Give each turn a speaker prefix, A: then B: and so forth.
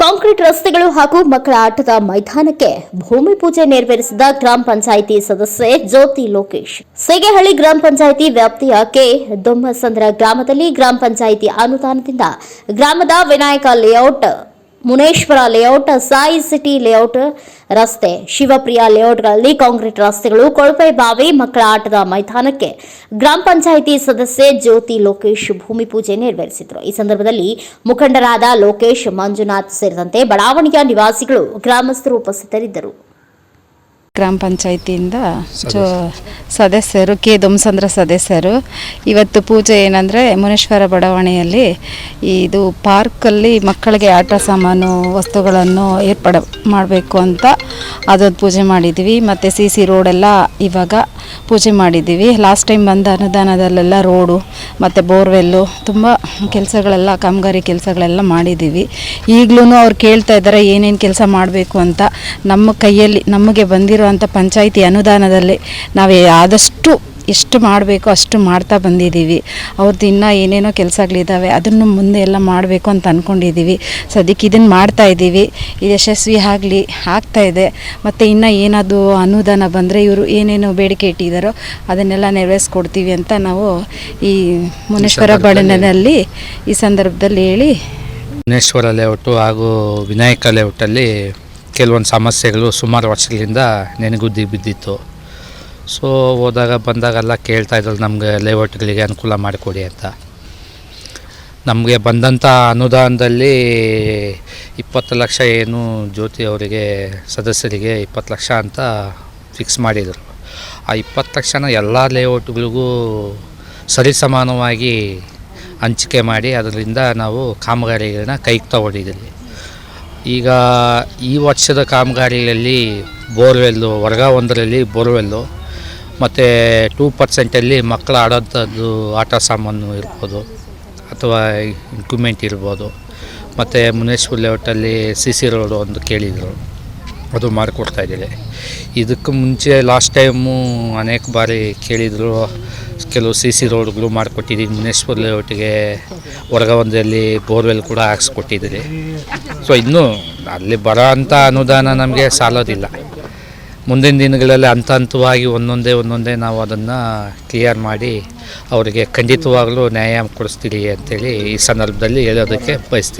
A: Concrete ರಸ್ತೆಗಳು ಹಾಗೂ ಮಕ್ಕಳ ಆಟದ ಮೈದಾನಕ್ಕೆ ಭೂಮಿ ಪೂಜೆ ನೆರವೇರಿಸಿದ ಗ್ರಾಮ ಪಂಚಾಯಿತಿ ಸದಸ್ಯೆ ಜ್ಯೋತಿ ಲೋಕೇಶ್. ಸೇಗೆಹಳ್ಳಿ ಗ್ರಾಮ ಪಂಚಾಯಿತಿ ವ್ಯಾಪ್ತಿಯ ಕೆ. ದೊಮ್ಮಸಂದ್ರ ಗ್ರಾಮದಲ್ಲಿ ಗ್ರಾಮ ಪಂಚಾಯಿತಿ ಅನುದಾನದಿಂದ ಗ್ರಾಮದ Vinayaka layout Muneshwara layout Sai city layout ರಸ್ತೆ, ಶಿವಪ್ರಿಯ ಲೇಔಟ್ಗಳಲ್ಲಿ ಕಾಂಕ್ರೀಟ್ ರಸ್ತೆಗಳು, ಕೊಳಪೆ ಬಾವಿ, ಮಕ್ಕಳ ಆಟದ ಮೈದಾನಕ್ಕೆ ಗ್ರಾಮ ಪಂಚಾಯಿತಿ ಸದಸ್ಯೆ ಜ್ಯೋತಿ ಲೋಕೇಶ್ ಭೂಮಿ ಪೂಜೆ ನೆರವೇರಿಸಿದರು. ಈ ಸಂದರ್ಭದಲ್ಲಿ ಮುಖಂಡರಾದ ಲೋಕೇಶ್ ಮಂಜುನಾಥ್ ಸೇರಿದಂತೆ ಬಡಾವಣೆಯ ನಿವಾಸಿಗಳು ಗ್ರಾಮಸ್ಥರು ಉಪಸ್ಥಿತರಿದ್ದರು.
B: ಗ್ರಾಮ ಪಂಚಾಯತಿಯಿಂದ ಜೋ ಸದಸ್ಯರು ಕೆ ದೊಮ್ಸಂದ್ರ ಸದಸ್ಯರು. ಇವತ್ತು ಪೂಜೆ ಏನಂದರೆ ಮುನೇಶ್ವರ ಬಡಾವಣೆಯಲ್ಲಿ ಇದು ಪಾರ್ಕಲ್ಲಿ ಮಕ್ಕಳಿಗೆ ಆಟ ಸಾಮಾನು ವಸ್ತುಗಳನ್ನು ಏರ್ಪಡ ಮಾಡಬೇಕು ಅಂತ ಅದೊಂದು ಪೂಜೆ ಮಾಡಿದ್ವಿ ಮತ್ತು ಸಿ ಸಿ ರೋಡೆಲ್ಲ ಇವಾಗ ಪೂಜೆ ಮಾಡಿದ್ದೀವಿ. ಲಾಸ್ಟ್ ಟೈಮ್ ಬಂದ ಅನುದಾನದಲ್ಲೆಲ್ಲ ರೋಡು ಮತ್ತು ಬೋರ್ವೆಲ್ಲು ತುಂಬ ಕೆಲಸಗಳೆಲ್ಲ ಕಾಮಗಾರಿ ಕೆಲಸಗಳೆಲ್ಲ ಮಾಡಿದ್ದೀವಿ. ಈಗಲೂ ಅವ್ರು ಕೇಳ್ತಾ ಇದ್ದಾರೆ ಏನೇನು ಕೆಲಸ ಮಾಡಬೇಕು ಅಂತ. ನಮ್ಮ ಕೈಯಲ್ಲಿ ನಮಗೆ ಬಂದಿರುವಂಥ ಪಂಚಾಯಿತಿ ಅನುದಾನದಲ್ಲಿ ನಾವು ಆದಷ್ಟು ಎಷ್ಟು ಮಾಡಬೇಕು ಅಷ್ಟು ಮಾಡ್ತಾ ಬಂದಿದ್ದೀವಿ. ಅವ್ರದ್ದು ಇನ್ನೂ ಏನೇನೋ ಕೆಲಸಗಳಿದ್ದಾವೆ ಅದನ್ನು ಮುಂದೆ ಎಲ್ಲ ಮಾಡಬೇಕು ಅಂತ ಅಂದ್ಕೊಂಡಿದ್ದೀವಿ ಸದ್ಯಕ್ಕೆ ಇದನ್ನು ಮಾಡ್ತಾ ಇದ್ದೀವಿ. ಇದು ಯಶಸ್ವಿ ಆಗಲಿ ಆಗ್ತಾ ಇದೆ. ಮತ್ತು ಇನ್ನೂ ಏನಾದರೂ ಅನುದಾನ ಬಂದರೆ ಇವರು ಏನೇನು ಬೇಡಿಕೆ ಇಟ್ಟಿದ್ದಾರೋ ಅದನ್ನೆಲ್ಲ ನೆರವೇರಿಸ್ಕೊಡ್ತೀವಿ ಅಂತ ನಾವು ಈ ಮುನೇಶ್ವರ ಬಡನಲ್ಲಿ ಈ ಸಂದರ್ಭದಲ್ಲಿ ಹೇಳಿ
C: ಮುನೇಶ್ವರ ಲೇಔಟು ಹಾಗೂ ವಿನಾಯಕ ಲೇಔಟಲ್ಲಿ ಕೆಲವೊಂದು ಸಮಸ್ಯೆಗಳು ಸುಮಾರು ವರ್ಷಗಳಿಂದ ನೆನೆಗುದ್ದಿ ಬಿದ್ದಿತ್ತು. ಸೊ ಹೋದಾಗ ಬಂದಾಗೆಲ್ಲ ಕೇಳ್ತಾ ಇದ್ರು ನಮಗೆ ಲೇಔಟ್ಗಳಿಗೆ ಅನುಕೂಲ ಮಾಡಿಕೊಡಿ ಅಂತ. ನಮಗೆ ಬಂದಂಥ ಅನುದಾನದಲ್ಲಿ ಇಪ್ಪತ್ತು ಲಕ್ಷ ಏನು ಜ್ಯೋತಿ ಅವರಿಗೆ, ಸದಸ್ಯರಿಗೆ ಇಪ್ಪತ್ತು ಲಕ್ಷ ಅಂತ ಫಿಕ್ಸ್ ಮಾಡಿದರು. ಆ ಇಪ್ಪತ್ತು ಲಕ್ಷನ ಎಲ್ಲ ಲೇಔಟ್ಗಳಿಗೂ ಸರಿಸಮಾನವಾಗಿ ಹಂಚಿಕೆ ಮಾಡಿ, ಅದರಿಂದ ನಾವು ಕಾಮಗಾರಿಗಳನ್ನ ಕೈಗೆ ತಗೊಂಡಿದ್ದೀವಿ. ಈಗ ಈ ವರ್ಷದ ಕಾಮಗಾರಿಯಲ್ಲಿ ಬೋರ್ವೆಲ್ಲು, ವರ್ಗ ಒಂದರಲ್ಲಿ ಬೋರ್ವೆಲ್ಲು, ಮತ್ತು ಟೂ ಪರ್ಸೆಂಟಲ್ಲಿ ಮಕ್ಕಳು ಆಡೋಂಥದ್ದು ಆಟ ಸಾಮಾನು ಇರ್ಬೋದು, ಅಥವಾ ಇಕ್ವಿಮೆಂಟ್ ಇರ್ಬೋದು. ಮತ್ತು ಮುನೇಶ್ವರ್ ಲೇಔಟಲ್ಲಿ ಸಿ ಸಿ ರೋಡು ಒಂದು ಕೇಳಿದರು, ಅದು ಮಾಡಿಕೊಡ್ತಾ ಇದ್ದೀವಿ. ಇದಕ್ಕೆ ಮುಂಚೆ ಲಾಸ್ಟ್ ಟೈಮು ಅನೇಕ ಬಾರಿ ಕೇಳಿದರು, ಕೆಲವು ಸಿ ಸಿ ರೋಡ್ಗಳು ಮಾಡಿಕೊಟ್ಟಿದ್ದೀವಿ, ಮುನೇಶ್ವರ್ ಲೇಔಟಿಗೆ ಹೊರಗವಂದಲ್ಲಿ ಬೋರ್ವೆಲ್ ಕೂಡ ಹಾಕ್ಸ್ಕೊಟ್ಟಿದ್ದೀರಿ. ಸೊ ಇನ್ನೂ ಅಲ್ಲಿ ಬರೋ ಅಂಥ ಅನುದಾನ ನಮಗೆ ಸಾಲೋದಿಲ್ಲ. ಮುಂದಿನ ದಿನಗಳಲ್ಲಿ ಹಂತ ಹಂತವಾಗಿ ಒಂದೊಂದೇ ಒಂದೊಂದೇ ನಾವು ಅದನ್ನು ಕ್ಲಿಯರ್ ಮಾಡಿ ಅವರಿಗೆ ಖಂಡಿತವಾಗಲೂ ನ್ಯಾಯ ಕೊಡಿಸ್ತೀರಿ ಅಂತೇಳಿ ಈ ಸಂದರ್ಭದಲ್ಲಿ ಹೇಳೋದಕ್ಕೆ ಬಯಸ್ತೀವಿ.